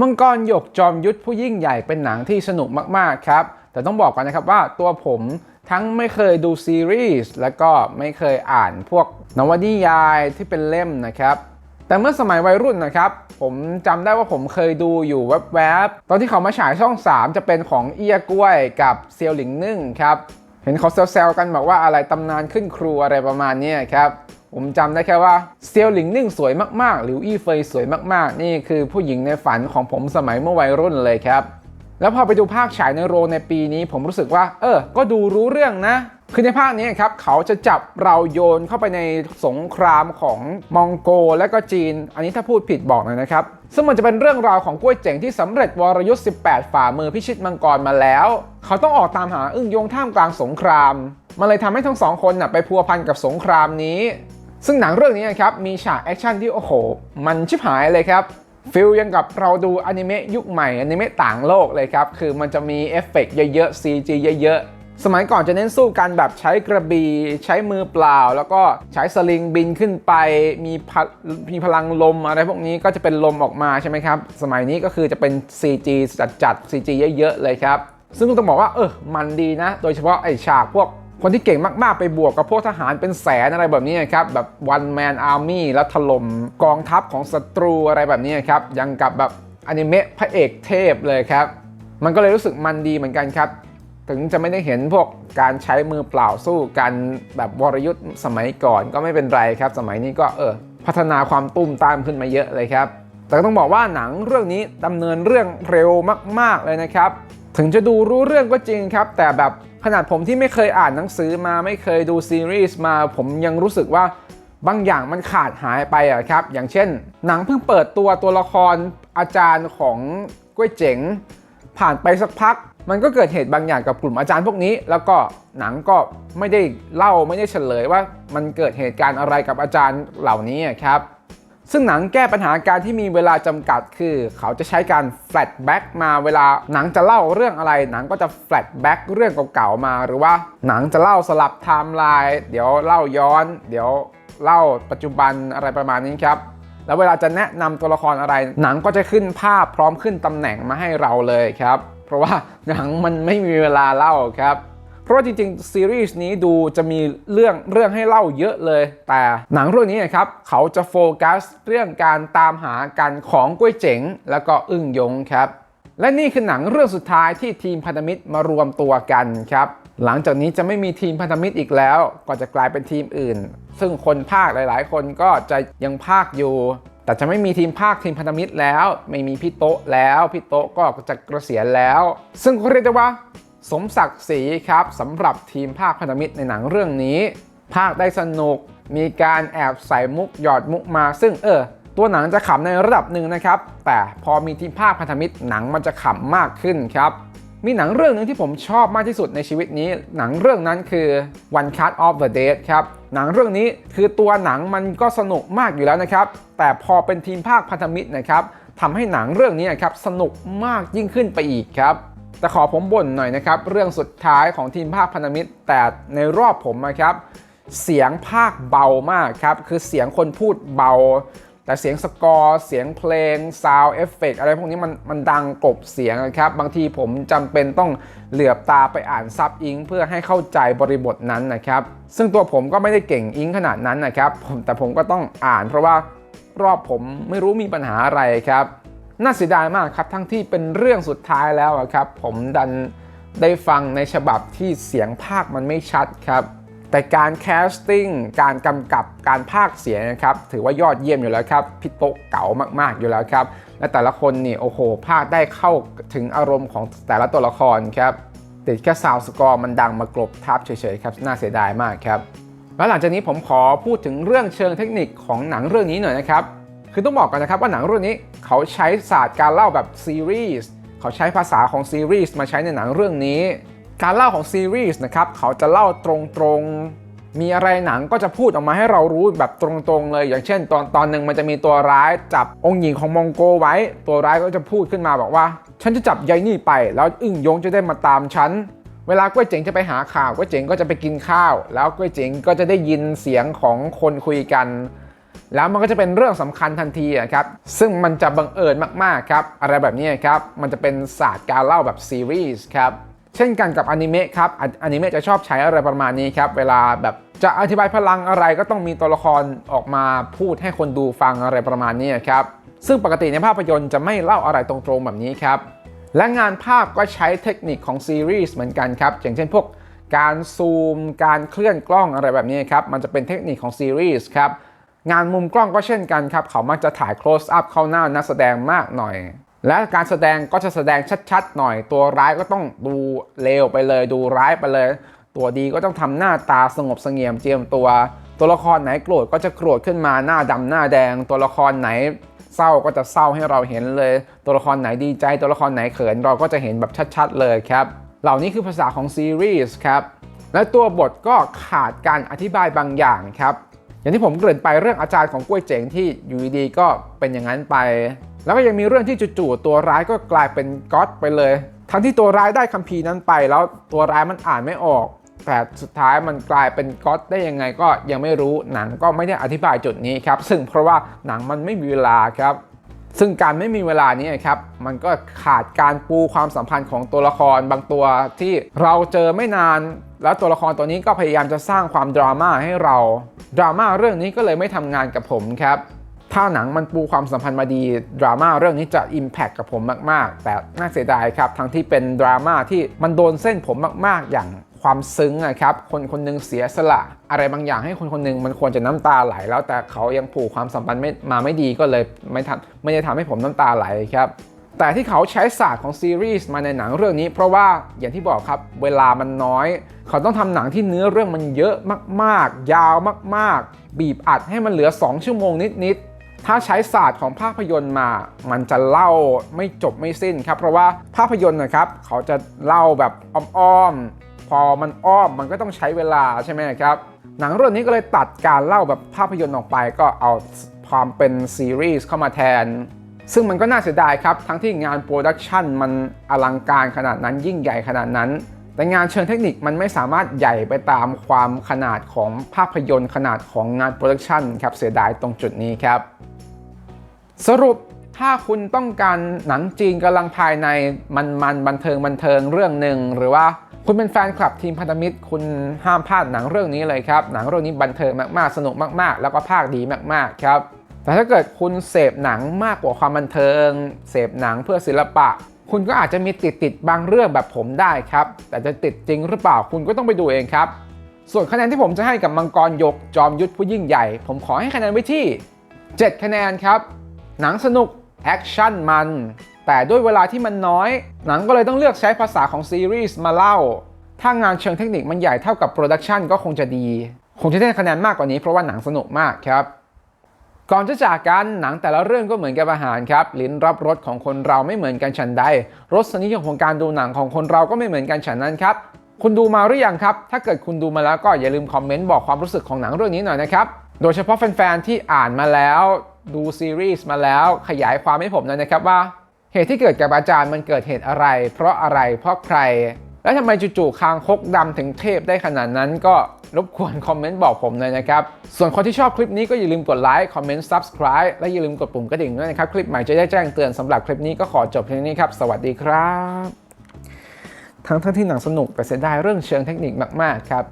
มังกรหยกจอมยุทธผู้ยิ่งใหญ่เป็นหนังที่สนุกมากๆครับแต่ต้องบอกกันนะครับว่าตัวผมทั้งไม่เคยดูซีรีส์แล้วก็ไม่เคยอ่านพวกนวนิยายที่เป็นเล่มนะครับแต่เมื่อสมัยวัยรุ่นนะครับ ผมจำได้ว่าผมเคยดูอยู่แวบๆ ตอนที่เขามาฉายช่อง 3 จะเป็นของเอียกล้วยกับเซียวหลิงนึ่งครับ เห็นเขาแซวๆกันบอกว่าอะไรตำนานขึ้นครูอะไรประมาณนี้ครับ ผมจำได้แค่ว่าเซียวหลิงนิ่งสวยมากๆ หลิวอี้เฟยสวยมากๆ นี่คือผู้หญิงในฝันของผมสมัยเมื่อวัยรุ่นเลยครับ แล้วพอไปดูภาคฉายในโรงในปีนี้ ผมรู้สึกว่า เออ ก็ดูรู้เรื่องนะคือในภาคนี้ครับเขาจะจับเราโยนเข้าไปในสงครามของมองโกและก็จีน อันนี้ถ้าพูดผิดบอกหน่อยนะครับ ซึ่งมันจะเป็นเรื่องราวของกล้วยเจ๋งที่สำเร็จวรยุทธ์ 18 ฝ่ามือพิชิตมังกรมาแล้ว เขาต้องออกตามหาอึ้งโยงท่ามกลางสงคราม มันเลยทำให้ทั้งสองคนน่ะไปพัวพันกับสงครามนี้ ซึ่งหนังเรื่องนี้นะครับมีฉากแอคชั่นที่โอ้โห มันชิบหายเลยครับฟิลยังกับเราดูอนิเมะยุคใหม่อนิเมะต่างโลกเลยครับ คือมันจะมีเอฟเฟกต์เยอะๆ CG เยอะๆ สมัยก่อนจะเน้นสู้กันแบบใช้กระบี่ใช้มือเปล่า แล้วก็ใช้สลิงบินขึ้นไป มีพมีพลังลมอะไรพวกนี้ก็จะเป็นลมออกมาใช่ไหมครับ สมัยนี้ก็คือจะเป็น CG จัดๆ CG เยอะๆ เลยครับ ซึ่งต้องบอกว่าเออมันดีนะ โดยเฉพาะไอฉากพวก คนที่เก่งมากๆไปบวกกับพวกทหารเป็นแสนอะไรแบบนี้ครับแบบ one man army แล้วถล่มกองทัพของศัตรูอะไรแบบนี้ครับยังกับแบบอนิเมะพระเอกเทพเลยครับ มันก็เลยรู้สึกมันดีเหมือนกันครับ ถึงจะไม่ได้เห็นพวกการใช้มือเปล่าสู้กันแบบวรยุทธ์สมัยก่อนก็ไม่เป็นไรครับ สมัยนี้ก็เออพัฒนาความตุ้มตามขึ้นมาเยอะเลยครับ แต่ต้องบอกว่าหนังเรื่องนี้ดำเนินเรื่องเร็วมาก ๆเลยนะครับ ถึงจะดูรู้เรื่องก็จริงครับ แต่แบบ ขนาดผมที่ไม่เคยอ่านหนังสือมาไม่เคยดูซีรีส์มา ผมยังรู้สึกว่าบางอย่างมันขาดหายไปอะครับ อย่างเช่น หนังเพิ่งเปิดตัวตัวละครอาจารย์ของกล้วยเจ๋ง ผ่านไปสักพัก มันก็เกิดเหตุบางอย่างกับกลุ่มอาจารย์พวกนี้ แล้วก็หนังก็ไม่ได้เล่าไม่ได้เฉลยว่ามันเกิดเหตุการณ์อะไรกับอาจารย์เหล่านี้อะครับ ซึ่งหนังแก้ปัญหาการที่มีเวลาจำกัดคือ เขาจะใช้การแฟลชแบ็กมาเวลาหนังจะเล่าเรื่องอะไร หนังก็จะแฟลชแบ็กเรื่องเก่าๆมา หรือว่าหนังจะเล่าสลับไทม์ไลน์เดี๋ยวเล่าย้อน เดี๋ยวเล่าปัจจุบันอะไรประมาณนี้ครับแล้วเวลาจะแนะนำตัวละครอะไร หนังก็จะขึ้นภาพพร้อมขึ้นตำแหน่งมาให้เราเลยครับ เพราะว่าหนังมันไม่มีเวลาเล่าครับ เพราะว่าจริงๆ ซีรีส์นี้ดูจะมีเรื่องเรื่องให้เล่าเยอะเลย แต่หนังเรื่องนี้นะครับ เขาจะโฟกัสเรื่องการตามหากันของกล้วยเจ๋ง แล้วก็อึ้งยงครับ และนี่คือหนังเรื่องสุดท้ายที่ทีมพันธมิตรมารวมตัวกันครับหลังจากนี้จะไม่มีทีมพันธมิตรอีกแล้ว ก็จะกลายเป็นทีมอื่น ซึ่งคนภาคหลาย ๆ คนก็จะยังภาคอยู่ แต่จะไม่มีทีมภาคทีมพันธมิตรแล้ว ไม่มีพี่โต๊ะแล้ว พี่โต๊ะก็จะเกษียณแล้ว ซึ่งก็เรียกได้ว่า สมศักดิ์ศรีครับสำหรับทีมภาคพันธมิตรในหนังเรื่องนี้ ภาคได้สนุก มีการแอบใส่มุกหยอดมุกมา ซึ่งเออ ตัวหนังจะขำในระดับหนึ่งนะครับ แต่พอมีทีมภาคพันธมิตรหนังมันจะขำมากขึ้นครับ มีหนังเรื่องหนึ่งที่ผมชอบมากที่สุดในชีวิตนี้ หนังเรื่องนั้นคือ One Cut of the Dead ครับหนังเรื่องนี้คือตัวหนังมันก็สนุกมากอยู่แล้วนะครับ แต่พอเป็นทีมภาคพันธมิตรนะครับทำให้หนังเรื่องนี้ครับสนุกมากยิ่งขึ้นไปอีกครับ แต่ขอผมบ่นหน่อยนะครับ เรื่องสุดท้ายของทีมภาคพันธมิตร แต่ในรอบผมนะครับเสียงภาคเบามากครับ คือเสียงคนพูดเบา แต่เสียงสกอร์ เสียงเพลงซาวเอฟเฟกอะไรพวกนี้มันมันดังกลบเสียงนะครับ บางทีผมจำเป็นต้องเหลือบตาไปอ่านซับอิงเพื่อให้เข้าใจบริบทนั้นนะครับ ซึ่งตัวผมก็ไม่ได้เก่งอิงขนาดนั้นนะครับผมแต่ผมก็ต้องอ่านเพราะว่ารอบผมไม่รู้มีปัญหาอะไรครับ น่าเสียดายมากครับ ทั้งที่เป็นเรื่องสุดท้ายแล้วครับ ผมดันได้ฟังในฉบับที่เสียงภาคมันไม่ชัดครับ แต่การแคสติ้งการกำกับการภาคเสียงนะครับถือว่ายอดเยี่ยมอยู่แล้วครับพี่โตเก๋ามากๆอยู่แล้วครับและแต่ละคนนี่โอ้โหภาคได้เข้าถึงอารมณ์ของแต่ละตัวละครครับติดแค่ซาวสกอร์มันดังมากลบทับเฉยๆครับน่าเสียดายมากครับแล้วหลังจากนี้ผมขอพูดถึงเรื่องเชิงเทคนิคของหนังเรื่องนี้หน่อยนะครับ คือต้องบอกกันนะครับว่าหนังเรื่องนี้เขาใช้ศาสตร์การเล่าแบบซีรีส์เขาใช้ภาษาของซีรีส์มาใช้ในหนังเรื่องนี้ การเล่าของซีรีส์นะครับเขาจะเล่าตรงๆ มีอะไรหนังก็จะพูดออกมาให้เรารู้แบบตรงๆเลย อย่างเช่น ตอนตอนหนึ่งมันจะมีตัวร้ายจับองค์หญิงของมองโกไว้ ตัวร้ายก็จะพูดขึ้นมาบอกว่า ฉันจะจับยายนี่ไป แล้วอึ้งยงจะได้มาตามฉันเวลาก้วยเจ๋งจะไปหาข่าวก้วยเจ๋งก็จะไปกินข้าว แล้วก้วยเจ๋งก็จะได้ยินเสียงของคนคุยกัน แล้วมันก็จะเป็นเรื่องสำคัญทันทีอะครับซึ่งมันจะบังเอิญมากๆครับอะไรแบบนี้ครับมันจะเป็นศาสตร์การเล่าแบบซีรีส์ครับเช่นกันกับอนิเมะครับอนิเมะจะชอบใช้อะไรประมาณนี้ครับเวลาแบบจะอธิบายพลังอะไรก็ต้องมีตัวละครออกมาพูดให้คนดูฟังอะไรประมาณนี้ครับซึ่งปกติในภาพยนตร์จะไม่เล่าอะไรตรงๆแบบนี้ครับและงานภาพก็ใช้เทคนิคของซีรีส์เหมือนกันครับอย่างเช่นพวกการซูม การเคลื่อนกล้องอะไรแบบนี้ครับมันจะเป็นเทคนิคของซีรีส์ครับ งานมุมกล้องก็เช่นกันครับ เขามักจะถ่าย close up เข้าหน้านักแสดงมากหน่อย และการแสดงก็จะแสดงชัดๆหน่อย ตัวร้ายก็ต้องดูเลวไปเลย ดูร้ายไปเลย ตัวดีก็ต้องทำหน้าตาสงบเสงี่ยมเจียมตัว ตัวละครไหนโกรธก็จะโกรธขึ้นมาหน้าดำหน้าแดง ตัวละครไหนเศร้าก็จะเศร้าให้เราเห็นเลย ตัวละครไหนดีใจ ตัวละครไหนเขินเราก็จะเห็นแบบชัดๆเลยครับ เหล่านี้คือภาษาของซีรีส์ครับและตัวบทก็ขาดการอธิบายบางอย่างครับ อย่างที่ผมเกริ่นไปเรื่องอาจารย์ของกล้วยเจ๋งที่อยู่ดีก็เป็นอย่างนั้นไป แล้วก็ยังมีเรื่องที่จู่ๆตัวร้ายก็กลายเป็นก๊อตไปเลย ทั้งที่ตัวร้ายได้คัมภีร์นั้นไป แล้วตัวร้ายมันอ่านไม่ออกแต่สุดท้ายมันกลายเป็นก๊อตได้ยังไงก็ยังไม่รู้หนังก็ไม่ได้อธิบายจุดนี้ครับ ซึ่งเพราะว่าหนังมันไม่มีเวลาครับ ซึ่งการไม่มีเวลานี้ครับมันก็ขาดการปูความสัมพันธ์ของตัวละครบางตัวที่เราเจอไม่นาน แล้วตัวละครตัวนี้ก็พยายามจะสร้างความดราม่าให้เราดราม่าเรื่องนี้ก็เลยไม่ทำงานกับผมครับถ้าหนังมันปูความสัมพันธ์มาดีดราม่าเรื่องนี้จะ Impact กับผมมาก ๆ แต่น่าเสียดายครับทั้งที่เป็นดราม่าที่มันโดนเส้นผมมาก ๆ อย่าง ความซึ้งอะครับคนคนหนึงเสียสละอะไรบางอย่างให้คนคนหนึงมันควรจะน้ำตาไหล แล้วแต่เขายังผูกความสัมพันธ์ไม่มาไม่ดีก็เลยไม่ทำไม่ได้ทำให้ผมน้ำตาไหลครับแต่ที่เขาใช้ศาสตร์ของซีรีส์มาในหนังเรื่องนี้ เพราะว่าอย่างที่บอกครับเวลามันน้อย เขาต้องทำหนังที่เนื้อเรื่องมันเยอะมากๆ ยาวมากๆ บีบอัดให้มันเหลือ 2 ชั่วโมงนิดๆ ถ้าใช้ศาสตร์ของภาพยนตร์มา มันจะเล่าไม่จบไม่สิ้นครับ เพราะว่าภาพยนตร์นะครับ เขาจะเล่าแบบอ้อมๆ พอมันอ้อมมันก็ต้องใช้เวลาใช่ไหมครับ หนังเรื่องนี้ก็เลยตัดการเล่าแบบภาพยนตร์ออกไปก็เอาความเป็นซีรีส์เข้ามาแทน ซึ่งมันก็น่าเสียดายครับ ทั้งที่งานโปรดักชันมันอลังการขนาดนั้นยิ่งใหญ่ขนาดนั้น แต่งานเชิงเทคนิคมันไม่สามารถใหญ่ไปตามความขนาดของภาพยนตร์ขนาดของงานโปรดักชันครับเสียดายตรงจุดนี้ครับ สรุปถ้าคุณต้องการหนังจีนกำลังภายในมันมันบันเทิงบันเทิงเรื่องหนึ่งหรือว่า คุณเป็นแฟนคลับทีมพันธมิตร คุณห้ามพลาดหนังเรื่องนี้เลยครับ หนังเรื่องนี้บันเทิงมากๆ สนุกมากๆ แล้วก็ภาคดีมากๆครับ แต่ถ้าเกิดคุณเสพหนังมากกว่าความบันเทิง เสพหนังเพื่อศิลปะ คุณก็อาจจะมีติดติดบางเรื่องแบบผมได้ครับ แต่จะติดจริงหรือเปล่าคุณก็ต้องไปดูเองครับ ส่วนคะแนนที่ผมจะให้กับมังกรยกจอมยุทธผู้ยิ่งใหญ่ ผมขอให้คะแนนไว้ที่ 7 คะแนนครับ หนังสนุกแอคชั่นมัน แต่ด้วยเวลาที่มันน้อย หนังก็เลยต้องเลือกใช้ภาษาของซีรีส์มาเล่า ถ้างานเชิงเทคนิคมันใหญ่เท่ากับโปรดักชันก็คงจะดี คงจะได้คะแนนมากกว่านี้เพราะว่าหนังสนุกมากครับก่อนจะจากกันหนังแต่ละเรื่องก็เหมือนกับอาหารครับ ลิ้นรับรสของคนเราไม่เหมือนกันฉันใดรสนิยมของการดูหนังของคนเราก็ไม่เหมือนกันฉันนั้นครับ คุณดูมาหรือยังครับ ถ้าเกิดคุณดูมาแล้วก็อย่าลืมคอมเมนต์บอกความรู้สึกของหนังเรื่องนี้หน่อยนะครับ โดยเฉพาะแฟนๆที่อ่านมาแล้ว ดูซีรีส์มาแล้วขยายความให้ผมหน่อยนะครับว่า เหตุที่เกิดกับอาจารย์มันเกิดเหตุอะไร เพราะอะไรเพราะใคร และทำไมจู่ๆคางคกดำถึงเทพได้ขนาดนั้นก็รบกวนคอมเมนต์บอกผมเลยนะครับ ส่วนคนที่ชอบคลิปนี้ก็อย่าลืมกดไลค์คอมเมนต์ subscribe และอย่าลืมกดปุ่มกระดิ่งด้วยนะครับ คลิปใหม่จะได้แจ้งเตือนสำหรับคลิปนี้ก็ขอจบเพียงนี้ครับ สวัสดีครับ ทั้งทั้งที่หนังสนุกแต่เสียดายเรื่องเชิงเทคนิคมากๆครับ